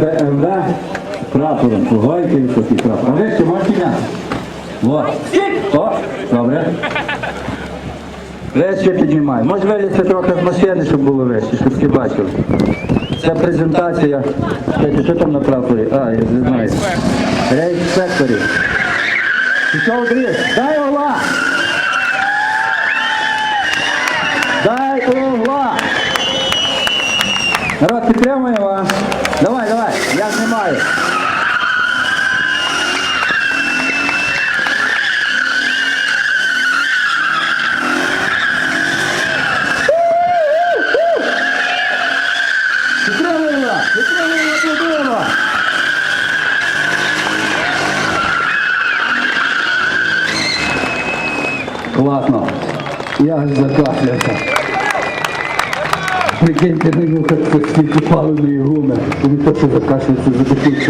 БМВ прапором. Пугайте високий прапор. А ви ще можете підняти? Во. О, добре. Вище піднімай. Може вилізти трохи з машини, щоб було вище, щоб всі бачили. Це презентація. Чекайте, що там на прапорі? А, я не знаю. Рейс секторів. Пішов дріс. Дай угла! Дай угла! Народ, підтримуємо вас. Підтримуємо! Класно. Я аж закашлявся. На нього, як скільки паливної гуми. І не то, що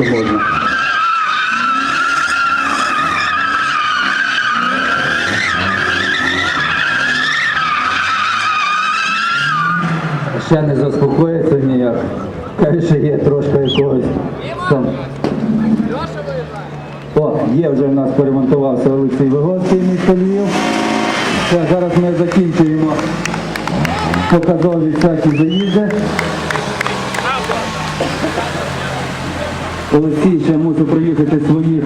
можна. Ще не заспокоїться ніяк. Каже, що є трошки якогось там. О, є вже в нас поремонтувався Олексій Вигодський місто Львів. Зараз ми закінчуємо показові всякі заїзди. Олексій ще мусив приїхати своїх